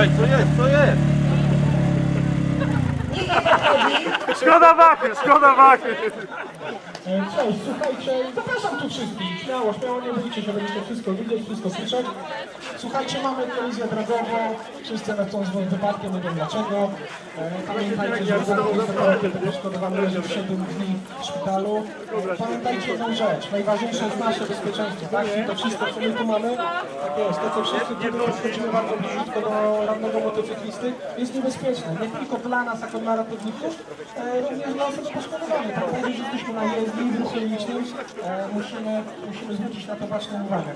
Ej, co jest, co jest? Szkoda wachy, szkoda wachy. E, Cześć, słuchajcie, zapraszam tu wszystkich, śmiało, śmiało, nie bójcie się, będziecie wszystko widzieć, wszystko słyszeć. Słuchajcie, mamy kolizję drogową, wszyscy lecą z wypadkiem, nie wiem dlaczego. E, Pamiętajcie, że jest poszkodowany leży 7 dni w szpitalu. Pamiętajcie jedną rzecz, najważniejsze jest nasze bezpieczeństwo, tak? I to wszystko, co my tu mamy, tak jest, to co wszyscy tutaj podchodzimy bardzo blisko do rannego motocyklisty, jest niebezpieczne, nie tylko dla nas, jako dla ratowników, e, również dla osób poszkodowanych. Pamiętajcie, że jesteśmy na ruchu licznym, e, musimy, musimy zwrócić na to baczną uwagę.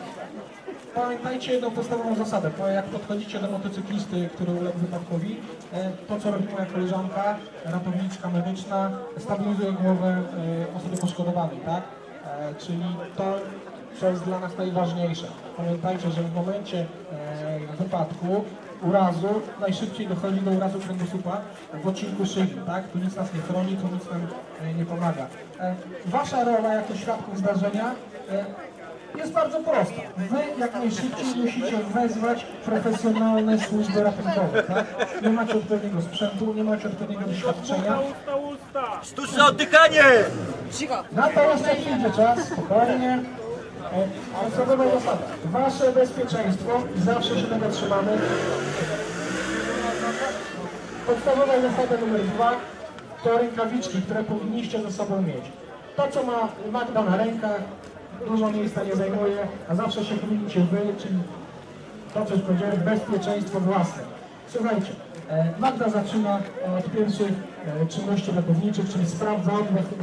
Pamiętajcie jedną podstawową zasadę, to jak podchodzicie do motocyklisty, który uległ wypadkowi, e, to co robi moja koleżanka, ratowniczka medyczna, stabilizuje głowę e, osoby poszkodowanej, tak? Czyli to, co jest dla nas najważniejsze. Pamiętajcie, że w momencie wypadku, urazu, najszybciej dochodzi do urazu kręgosłupa w odcinku szyi, tak? Tu nic nas nie chroni, tu nic nam e, nie pomaga. E, Wasza rola jako świadków zdarzenia e, jest bardzo prosta. Wy jak najszybciej musicie wezwać profesjonalne służby ratunkowe, tak? Nie macie odpowiedniego sprzętu, nie macie odpowiedniego doświadczenia. Sztuczne oddychanie! Na to jeszcze przyjdzie czas, spokojnie. E, Podstawowa zasada. Wasze bezpieczeństwo zawsze się tego trzymamy. Podstawowa zasada numer dwa to rękawiczki, które powinniście ze sobą mieć. To, co ma Magda na rękach, dużo miejsca nie zajmuje, a zawsze się powinniście wy, czyli to, co już powiedziałem, bezpieczeństwo własne. Słuchajcie, e, Magda zaczyna od pierwszych czynności ratowniczych, czyli sprawdza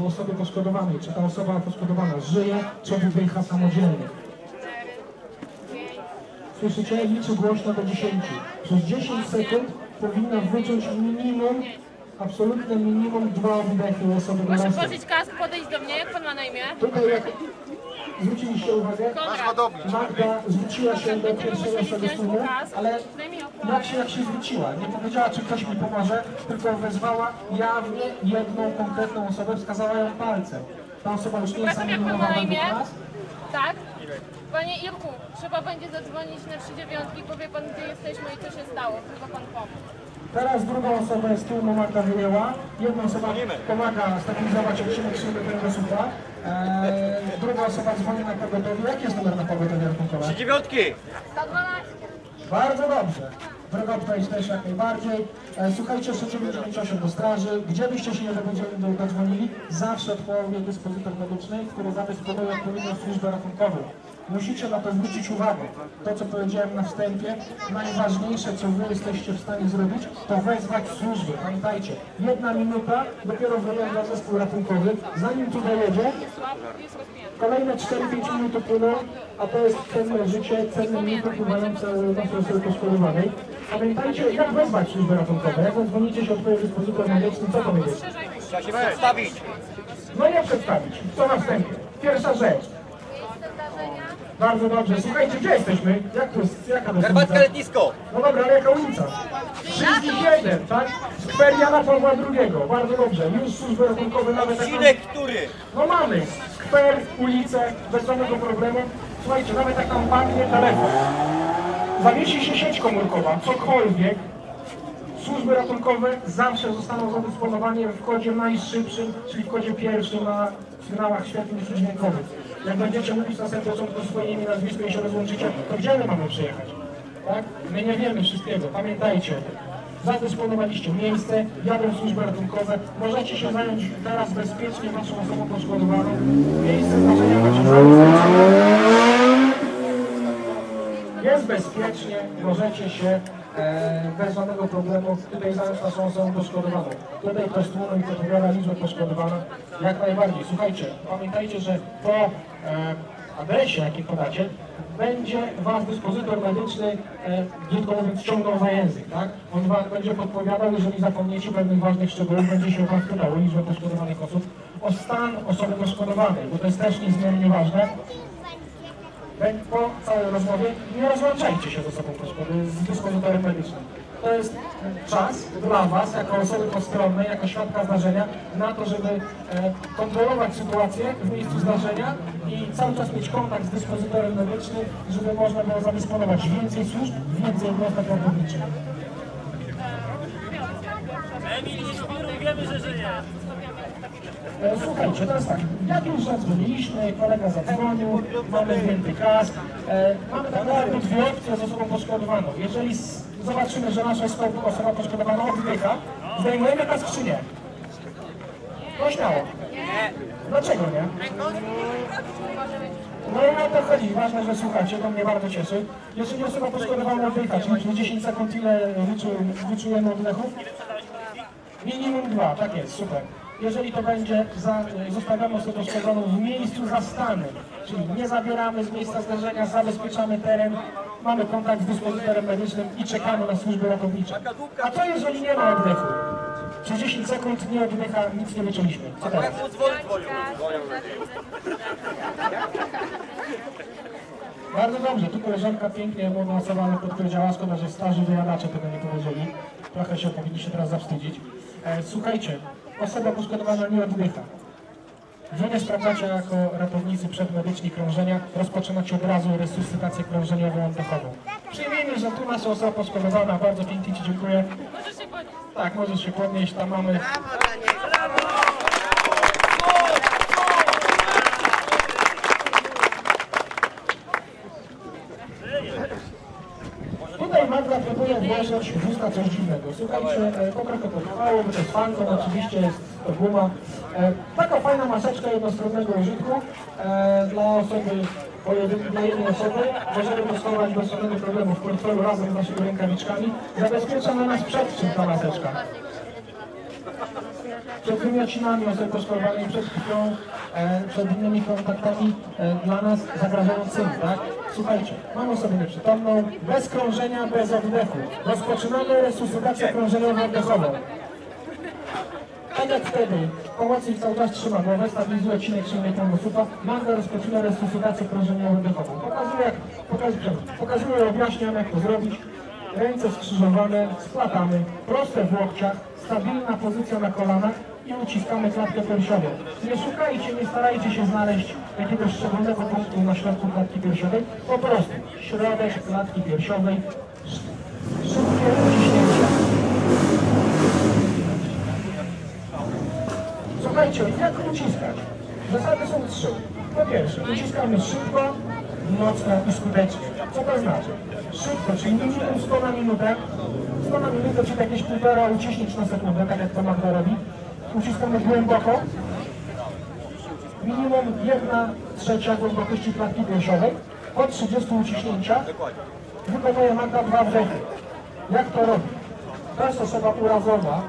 u osoby poszkodowanej, czy ta osoba poszkodowana żyje, czy oddycha samodzielnie. Słyszycie? Liczy głośno do 10. Przez 10 sekund powinna wyczuć minimum, absolutne minimum dwa oddechy osoby Proszę dorosłej. włożyć kask, podejść do mnie, jak pan ma na imię? Tutaj jak zwróciliście uwagę. Magda zwróciła się do pierwszej osoby z tłumu, ale jak się, jak się zwróciła, nie powiedziała, czy ktoś mi pomoże, tylko wezwała jawnie jedną konkretną osobę, wskazała ją palcem. Ta osoba już nie jest anonimowa na według imię? nas. Tak? Panie Irku, trzeba będzie zadzwonić na 39, powie pan gdzie jesteśmy i co się stało. Chyba pan pomóc. Teraz drugą osobę z tłumu Magda wyjęła. Jedna osoba pomaga stabilizować odcinek szyby kręgosłupa. Eee, druga osoba dzwoni na pogotowie. Jaki jest numer na pogotowie ratunkowe? Dziewiątki! 112. Bardzo dobrze. Droga odpowiedź też jak najbardziej. E, Słuchajcie, 698 do straży. Gdzie byście się nie dodzwonili, zawsze odpowie dyspozytor medyczny, który zadysponuje odpowiednią służbę ratunkową. Musicie na to zwrócić uwagę. To, co powiedziałem na wstępie, najważniejsze, co wy jesteście w stanie zrobić, to wezwać służby. Pamiętajcie, jedna minuta, dopiero wyjeżdża zespół ratunkowy. Zanim tu dojedzie. Kolejne 4-5 minut upłyną, a to jest cenne życie, cenne minuty wpływające na osoby poszkodowanej. Pamiętajcie, jak wezwać służby ratunkowe. Jak zadzwonicie się odpowie dyspozytor medyczny, co powiedzieć? Trzeba się przedstawić! No nie przedstawić, co na wstępie. Pierwsza rzecz. Bardzo dobrze. Słuchajcie, gdzie jesteśmy? Jak to jest, jaka to jest Herbatka letnisko! No dobra, ale jaka ulica? 31, tak? Skwer Jana Pawła II. Bardzo dobrze. Już służby ratunkowe nawet... Odcinek który? No mamy skwer, ulicę, bez żadnego problemu. Słuchajcie, nawet jak tam padnie telefon, zawiesi się sieć komórkowa, cokolwiek, służby ratunkowe zawsze zostaną zadysponowane w kodzie najszybszym, czyli w kodzie pierwszym na sygnałach świetnych dźwiękowych. Jak będziecie mówić na samym początku swoje imię, nazwisko i się rozłączycie, to gdzie my mamy przyjechać? Tak? My nie wiemy wszystkiego, pamiętajcie o tym. Zadysponowaliście miejsce, jadą służby ratunkowe, możecie się zająć teraz bezpiecznie waszą osobą poszkodowaną. Miejsce zdarzenia macie zabezpieczone. Jest bezpiecznie, możecie się e, bez żadnego problemu zająć naszą osobą poszkodowaną. Tutaj ktoś tłumu i powiada liczbę poszkodowaną. Jak najbardziej. Słuchajcie, pamiętajcie, że po e, adresie, jaki podacie, będzie wasz dyspozytor medyczny, e, mówiąc, ciągnął za język, tak? On wam będzie podpowiadał, jeżeli zapomniecie pewnych ważnych szczegółów, będzie się was pytał o liczbę poszkodowanych osób, o stan osoby poszkodowanej, bo to jest też niezmiernie ważne. Po całej rozmowie nie rozłączajcie się ze sobą poszkody- z dyspozytorem medycznym. To jest czas dla Was, jako osoby postronnej, jako świadka zdarzenia, na to, żeby e, kontrolować sytuację w miejscu zdarzenia i cały czas mieć kontakt z dyspozytorem medycznym, żeby można było zadysponować więcej służb, więcej jednostek ratowniczych. E, Słuchajcie, teraz tak, jak już zadzwoniliśmy, kolega zadzwonił, mamy zdjęty kask, e, mamy tak naprawdę dwie opcje z osobą poszkodowaną. Jeżeli zobaczymy, że nasza oso- osoba poszkodowana oddycha, zdejmujemy kask czy nie? No śmiało. Dlaczego nie? No i o to chodzi. Ważne, że słuchacie, to mnie bardzo cieszy. Jeżeli osoba poszkodowana oddycha, czyli przez 10 sekund ile wyczu- wyczujemy oddechów? Minimum dwa, tak jest, super. Jeżeli to będzie, za, zostawiamy osobę poszkodowaną w miejscu zastanym, czyli nie zabieramy z miejsca zdarzenia, zabezpieczamy teren, mamy kontakt z dyspozytorem medycznym i czekamy na służby ratownicze. A co jeżeli nie ma oddechu? Przez 10 sekund nie oddycha, nic nie wyczuliśmy. Co teraz? Bardzo dobrze, tu koleżanka pięknie młoda osoba ale podpowiedziała, szkoda, że starzy wyjadacze tego nie powiedzieli. Trochę się powinni się teraz zawstydzić. E, słuchajcie, osoba poszkodowana nie oddycha. Wy nie sprawdzacie jako ratownicy przedmedyczni krążenia, rozpoczynacie od razu resuscytację krążeniową oddechową. Przyjmijmy, że tu nasza osoba poszkodowana, bardzo pięknie Ci dziękuję. Możesz się podnieść. Tak, możesz się podnieść, tam mamy Tutaj Magda włożyć w usta coś dziwnego. Słuchajcie, e, potrwało, bo to jest fanką, oczywiście jest to guma. E, Taka fajna maseczka jednostronnego użytku e, dla osoby, pojedyn- dla jednej osoby. Możemy to bez żadnego problemu w portfelu razem z naszymi rękawiczkami. Zabezpiecza na nas przed czym ta maseczka przed wymiocinami osób poszkodowanych, przed krwią, e, przed innymi kontaktami e, dla nas zagrażającymi, tak? Słuchajcie, mamy osobę nieprzytomną, bez krążenia, bez oddechu. Rozpoczynamy resuscytację krążeniową oddechową. Tak jak wtedy, pomocnik cały czas trzyma głowę, stabilizuje cinek szyi kręgosłupa, Magda rozpoczyna resuscytację krążeniową oddechową. Pokazuje, jak, pokazuje, pokazuje, objaśniam jak to zrobić. Ręce skrzyżowane, splatamy, proste w łokciach, stabilna pozycja na kolanach i uciskamy klatkę piersiową. Nie szukajcie, nie starajcie się znaleźć jakiegoś szczególnego punktu na środku klatki piersiowej, po prostu środek klatki piersiowej, sz- szybkie uciśnięcie. Słuchajcie, jak uciskać? Zasady są trzy. Po pierwsze, uciskamy szybko, mocno i skutecznie. Co to znaczy? Szybko, czyli minimum 100 na minutę. 100 na minutę, czyli jakieś półtora uciśnięć na sekundę, tak jak to Magda robi. Uciskamy głęboko. Minimum 1 trzecia głębokości klatki piersiowej. Po 30 uciśnięciach wykonuje Magda dwa wdechy. Jak to robi? To jest osoba urazowa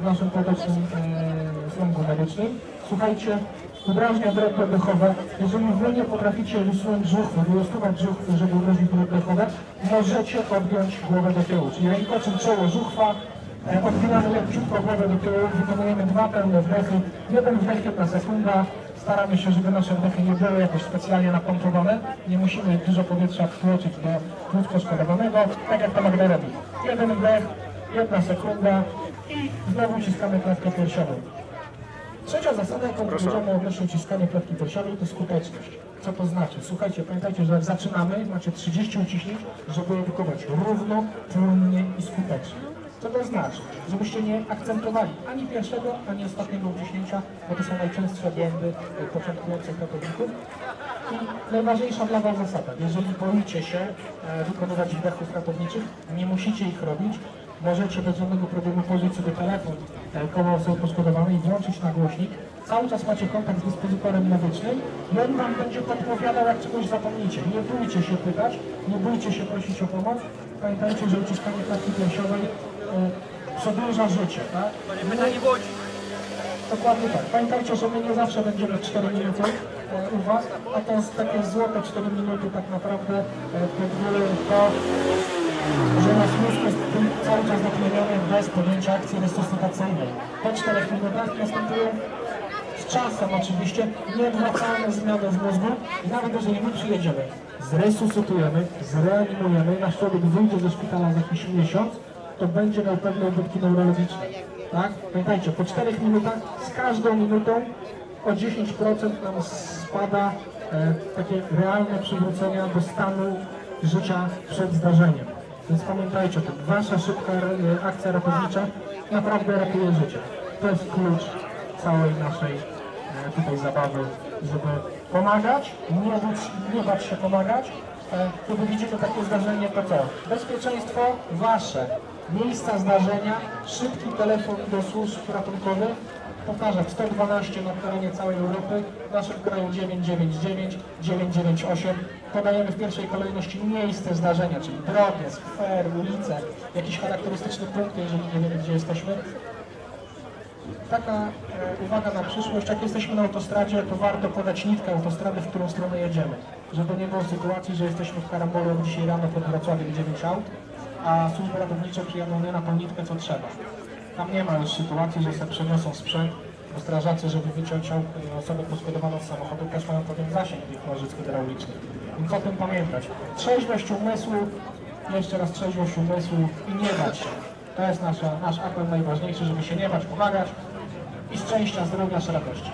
w naszym potocznym e, slangu medycznym. Słuchajcie, udrażnia drepy oddechowe. Jeżeli wy nie potraficie usunąć żuchwy, wylustować żuchwy, żeby udrażnić drepy oddechowe, możecie odgiąć głowę do tyłu. Czyli rękoczyn czoło e, odginamy leciutko głowę do tyłu, wykonujemy dwa pełne wdechy, jeden wdech, jedna sekunda. Staramy się, żeby nasze wdechy nie były jakoś specjalnie napompowane. Nie musimy dużo powietrza wtłoczyć do płuc poszkodowanego, tak jak to Magda robi. Jeden wdech, jedna sekunda i znowu uciskamy klatkę piersiową. Trzecia zasada, jaką powiedziano odnośnie uciskania klatki piersiowej, to skuteczność. Co to znaczy? Słuchajcie, pamiętajcie, że jak zaczynamy, macie 30 uciśnięć, żeby edukować równo, płynnie i skutecznie. Co to znaczy? Żebyście nie akcentowali ani pierwszego, ani ostatniego uciśnięcia, bo to są najczęstsze błędy e, początkujących ratowników. I najważniejsza dla Was zasada, jeżeli boicie się e, wykonywać wdechów ratowniczych, nie musicie ich robić, możecie bez żadnego problemu położyć sobie telefon e, koło osoby poszkodowanej i włączyć na głośnik. Cały czas macie kontakt z dyspozytorem medycznym i on Wam będzie podpowiadał, jak czegoś zapomnicie. Nie bójcie się pytać, nie bójcie się prosić o pomoc. Pamiętajcie, że uciskanie klatki piersiowej e, przedłuża życie, tak? Pytanie Łodzi. Dokładnie tak. Pamiętajcie, że my nie zawsze będziemy 4 minuty e, u Was, a to jest takie złote 4 minuty tak naprawdę e, to, mózg jest cały czas natleniony bez podjęcia akcji resuscytacyjnej. Po 4 minutach następują z czasem oczywiście nieodwracalne zmiany w mózgu i nawet jeżeli my przyjedziemy, zresuscytujemy, zreanimujemy, nasz człowiek wyjdzie ze szpitala za jakiś miesiąc, to będzie miał pewne ubytki neurologiczne. Tak? Pamiętajcie, po 4 minutach z każdą minutą o 10% nam spada e, takie realne przywrócenia do stanu życia przed zdarzeniem. Więc pamiętajcie o tym, wasza szybka e, akcja ratownicza naprawdę ratuje życie. To jest klucz całej naszej e, tutaj zabawy, żeby pomagać, nie bać, nie bać się pomagać. Kiedy widzimy takie zdarzenie, to co? Bezpieczeństwo wasze, miejsca zdarzenia, szybki telefon do służb ratunkowych, powtarzam, 112 na terenie całej Europy, w naszym kraju 999, 998. Podajemy w pierwszej kolejności miejsce zdarzenia, czyli drogę, skwer, ulicę, jakiś charakterystyczny punkt, jeżeli nie wiemy, gdzie jesteśmy. Taka e, uwaga na przyszłość, jak jesteśmy na autostradzie, to warto podać nitkę autostrady, w którą stronę jedziemy. Żeby nie było sytuacji, że jesteśmy w karambolu dzisiaj rano pod Wrocławiem 9 aut, a służby ratownicze przyjadą nie na tą nitkę, co trzeba. Tam nie ma już sytuacji, że sobie przeniosą sprzęt, bo strażacy, żeby wyciąć aut- osobę poszkodowaną z samochodu, też mają pewien zasięg tych nożyc hydraulicznych. Więc o tym pamiętać. Trzeźwość umysłu, jeszcze raz trzeźwość umysłu i nie bać się. To jest nasza, nasz apel najważniejszy, żeby się nie bać, pomagać i szczęścia, zdrowia, szerokości.